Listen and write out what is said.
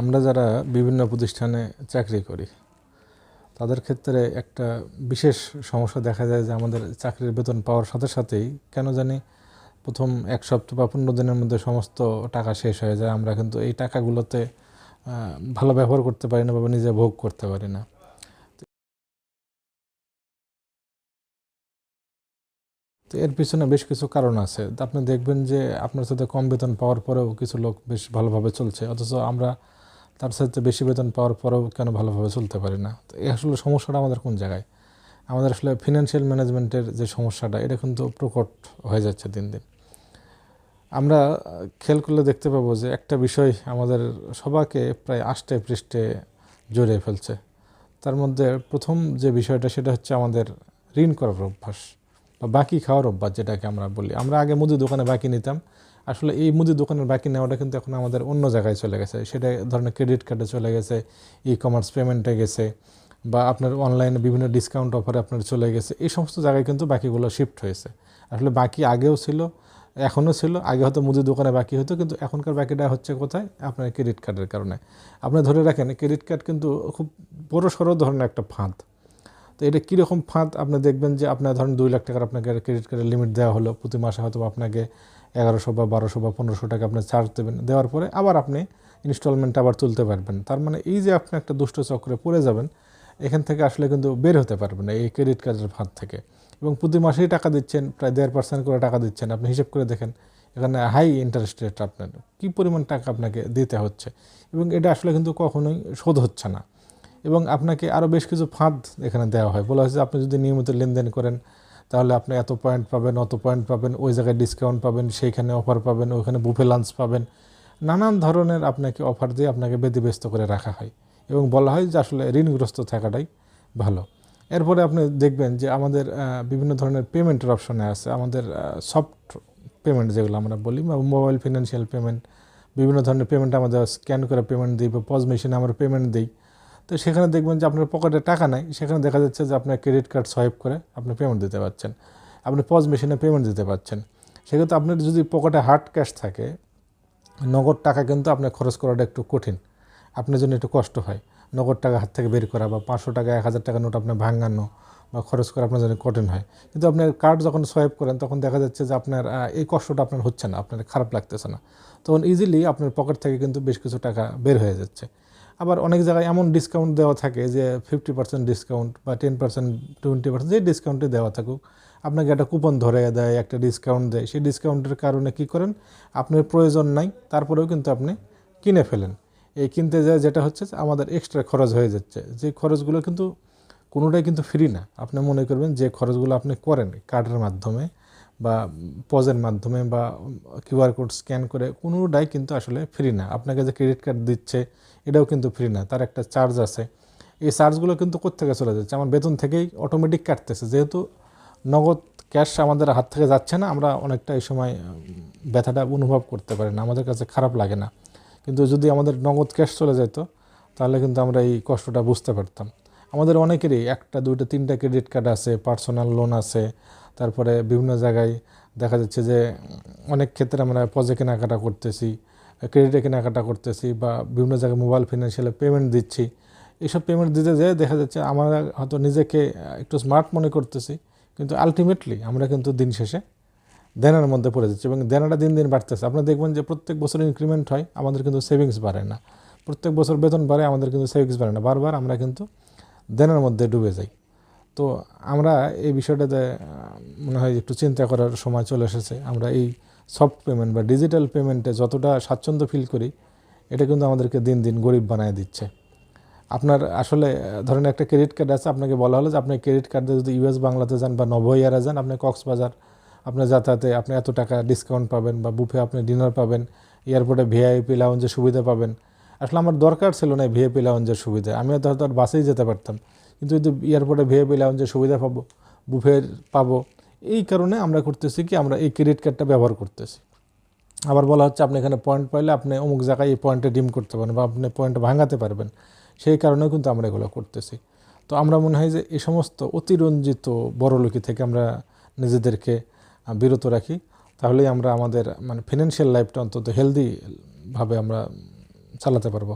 আমরা যারা বিভিন্ন প্রতিষ্ঠানে চাকরি করি, তাদের ক্ষেত্রে একটা বিশেষ সমস্যা দেখা যায় যে আমাদের চাকরির বেতন পাওয়ার সাথে সাথেই কেন জানি প্রথম এক সপ্তাহ বা পনেরো দিনের মধ্যে সমস্ত টাকা শেষ হয়ে যায়। আমরা কিন্তু এই টাকাগুলোতে ভালো ব্যবহার করতে পারি না বা নিজে ভোগ করতে পারি না। তো এর পিছনে বেশ কিছু কারণ আছে। আপনি দেখবেন যে আপনার সাথে কম বেতন পাওয়ার পরেও কিছু লোক বেশ ভালোভাবে চলছে। অথচ আমরা তার সাথে বেশি বেতন পাওয়ার পরেও কেন ভালোভাবে চলতে পারি না? তো এই আসলে সমস্যাটা আমাদের কোন জায়গায়? আমাদের আসলে ফিনান্সিয়াল ম্যানেজমেন্টের যে সমস্যাটা, এটা কিন্তু প্রকট হয়ে যাচ্ছে দিন দিন। আমরা খেয়াল করলে দেখতে পাবো যে একটা বিষয় আমাদের সবাকে প্রায় আষ্টে পৃষ্ঠে জড়িয়ে ফেলছে। তার মধ্যে প্রথম যে বিষয়টা, সেটা হচ্ছে আমাদের ঋণ করার অভ্যাস। বা বাকি খাওয়ার অভ্যাস যেটাকে আমরা বলি। আমরা আগে মুদি দোকানে বাকি নিতাম। আসলে এই মুদি দোকানের বাকি নেওয়াটা কিন্তু এখন আমাদের অন্য জায়গায় চলে গেছে। সেটা ধরনের ক্রেডিট কার্ডে চলে গেছে ই কমার্স পেমেন্টে গেছে, বা আপনার অনলাইনে বিভিন্ন ডিসকাউন্ট অফারে আপনার চলে গেছে। এই সমস্ত জায়গায় কিন্তু বাকিগুলো শিফট হয়েছে। আসলে বাকি আগেও ছিল, এখনও ছিল। আগে হয়তো মুদি দোকানে বাকি হতো, কিন্তু এখনকার বাকিটা হচ্ছে কোথায়? আপনার ক্রেডিট কার্ডের কারণে। আপনি ধরে রাখেন ক্রেডিট কার্ড কিন্তু খুব বড় ধরনের একটা ফাঁদ। তো এটা কীরকম ফাঁদ? আপনি দেখবেন যে আপনার ধরেন দুই লাখ টাকার আপনাকে ক্রেডিট কার্ডের লিমিট দেওয়া হলো, প্রতি মাসে হয়তো আপনাকে এগারোশো বা বারোশো বা পনেরোশো টাকা আপনি চার্জ দেবেন। দেওয়ার পরে আবার আপনি ইনস্টলমেন্ট আবার তুলতে পারবেন। তার মানে এই যে আপনি একটা দুষ্ট চক্রে পড়ে যাবেন, এখান থেকে আসলে কিন্তু বের হতে পারবেন এই ক্রেডিট কার্ডের ফাঁদ থেকে। এবং প্রতি মাসেই টাকা দিচ্ছেন, প্রায় দেড় পার্সেন্ট করে টাকা দিচ্ছেন। আপনি হিসেব করে দেখেন, এখানে হাই ইন্টারেস্ট রেট আপনার। কী পরিমাণ টাকা আপনাকে দিতে হচ্ছে? এবং এটা আসলে কিন্তু কখনোই শোধ হচ্ছে না। এবং আপনাকে আরও বেশ কিছু ফাঁদ এখানে দেওয়া হয়। বলা হয়েছে আপনি যদি নিয়মিত লেনদেন করেন, তাহলে আপনি এত পয়েন্ট পাবেন, অত পয়েন্ট পাবেন, ওই জায়গায় ডিসকাউন্ট পাবেন, সেইখানে অফার পাবেন, ওইখানে বুফে লাঞ্চ পাবেন। নানান ধরনের আপনাকে অফার দিয়ে আপনাকে ব্যতিব্যস্ত করে রাখা হয় এবং বলা হয় যে আসলে ঋণগ্রস্ত থাকাটাই ভালো। এরপরে আপনি দেখবেন যে আমাদের বিভিন্ন ধরনের পেমেন্টের অপশনে আছে। আমাদের সফট পেমেন্ট যেগুলো আমরা বলি মোবাইল ফিনান্সিয়াল পেমেন্ট বিভিন্ন ধরনের পেমেন্ট আমাদের স্ক্যান করে পেমেন্ট দিই বা পজ মেশিনে আমরা পেমেন্ট দিই। তো সেখানে দেখবেন যে আপনার পকেটে টাকা নাই, সেখানে দেখা যাচ্ছে যে আপনার ক্রেডিট কার্ড সোয়াইপ করে আপনি পেমেন্ট দিতে পারছেন। আপনি পজ মেশিনে পেমেন্ট দিতে পারছেন। সেক্ষেত্রে আপনার যদি পকেটে হার্ড ক্যাশ থাকে, নগদ টাকা কিন্তু আপনার খরচ করাটা একটু কঠিন। আপনার জন্য একটু কষ্ট হয়। নগদ টাকা হাত থেকে বের করা বা পাঁচশো টাকা, এক হাজার টাকা নোট আপনার ভাঙানো বা খরচ করা আপনার জন্য কঠিন হয়। কিন্তু আপনার কার্ড যখন সোয়াইপ করেন, তখন দেখা যাচ্ছে যে আপনার এই কষ্টটা আপনার হচ্ছে না, আপনার খারাপ লাগতেছে না। তখন ইজিলি আপনার পকেট থেকে কিন্তু বেশ কিছু টাকা বের হয়ে যাচ্ছে। আবার অনেক জায়গায় এমন ডিসকাউন্ট দেওয়া থাকে যে ফিফটি পার্সেন্ট ডিসকাউন্ট বা টেন পার্সেন্ট টোয়েন্টি পার্সেন্ট যে ডিসকাউন্টে দেওয়া থাকুক, আপনাকে একটা কুপন ধরে দেয়, একটা ডিসকাউন্ট দেয়। সেই ডিসকাউন্টের কারণে কি করেন? আপনার প্রয়োজন নাই, তারপরেও কিন্তু আপনি কিনে ফেলেন। এই কিনতে যায় যেটা হচ্ছে আমাদের এক্সট্রা খরচ হয়ে যাচ্ছে। যে খরচগুলো কিন্তু কোনোটাই কিন্তু ফ্রি না। আপনি মনে করবেন যে খরচগুলো আপনি করেন কার্ডের মাধ্যমে। বা পজের মাধ্যমে বা কিউআর কোড স্ক্যান করে কোনোটাই কিন্তু আসলে ফ্রি না। আপনাকে যে ক্রেডিট কার্ড দিচ্ছে, এটাও কিন্তু ফ্রি না। তার একটা চার্জ আছে। এই চার্জগুলো কিন্তু কোথেকে চলে যাচ্ছে? আমার বেতন থেকেই অটোমেটিক কাটতেছে। যেহেতু নগদ ক্যাশ আমাদের হাত থেকে যাচ্ছে না, আমরা অনেকটা এই সময় ব্যথাটা অনুভব করতে পারি না। আমাদের কাছে খারাপ লাগে না। কিন্তু যদি আমাদের নগদ ক্যাশ চলে যেত, তাহলে কিন্তু আমরা এই কষ্টটা বুঝতে পারতাম। আমাদের অনেকেরই একটা, দুইটা, তিনটা ক্রেডিট কার্ড আছে পার্সোনাল লোন আছে তারপরে বিভিন্ন জায়গায় দেখা যাচ্ছে যে অনেক ক্ষেত্রে আমরা পজে কেনাকাটা করতেছি ক্রেডিটে কেনাকাটা করতেছি বা বিভিন্ন জায়গায় মোবাইল ফিনান্সিয়ালে পেমেন্ট দিচ্ছি। এইসব পেমেন্ট দিতে যেয়ে দেখা যাচ্ছে আমরা হয়তো নিজেকে একটু স্মার্ট মনে করতেছি, কিন্তু আলটিমেটলি আমরা কিন্তু দিন শেষে দেনার মধ্যে পড়ে যাচ্ছে এবং দেনাটা দিন দিন বাড়তেছে। আপনি দেখবেন যে প্রত্যেক বছর ইনক্রিমেন্ট হয়, আমাদের কিন্তু সেভিংস বাড়ে না। প্রত্যেক বছর বেতন বাড়ে, আমাদের কিন্তু সেভিংস বাড়ে না। বারবার আমরা কিন্তু দেনার মধ্যে ডুবে যাই। তো আমরা এই বিষয়টাতে মনে হয় একটু চিন্তা করার সময় চলে এসেছে। আমরা এই সফট পেমেন্ট বা ডিজিটাল পেমেন্টে যতটা স্বাচ্ছন্দ্য ফিল করি, এটা কিন্তু আমাদেরকে দিন দিন গরিব বানায় দিচ্ছে। আপনার আসলে ধরেন একটা ক্রেডিট কার্ড আছে, আপনাকে বলা হলো যে আপনি ক্রেডিট কার্ডে যদি ইউএস বাংলাতে যান বা নভোয়ারে যান, আপনি কক্সবাজার, আপনার যাতায়াতে আপনি এত টাকা ডিসকাউন্ট পাবেন বা বুফে আপনি ডিনার পাবেন এয়ারপোর্টে ভিআইপি লাউঞ্জে সুবিধা পাবেন। আসলে আমার দরকার ছিল না ভিআইপি লাউঞ্জের সুবিধা। আমি হয়তো হয়তো আর বাসেই যেতে পারতাম। কিন্তু যদি এয়ারপোর্টে ভিআইপি লাউঞ্জের সুবিধা পাবো বুফের পাবো, এই কারণে আমরা করতেছি কি, আমরা এই ক্রেডিট কার্ডটা ব্যবহার করতেছি। আবার বলা হচ্ছে আপনি এখানে পয়েন্ট পাইলে আপনি অমুক জায়গায় এই পয়েন্টে ডিম করতে পারেন বা আপনি পয়েন্ট ভাঙাতে পারবেন। সেই কারণেও কিন্তু আমরা এগুলো করতেছি। তো আমরা মনে হয় যে এই সমস্ত অতিরঞ্জিত বড়লোকি থেকে আমরা নিজেদেরকে বিরত রাখি। তাহলেই আমরা আমাদের মানে ফিনান্সিয়াল লাইফটা অন্তত হেলদিভাবে আমরা চালাতে পারব।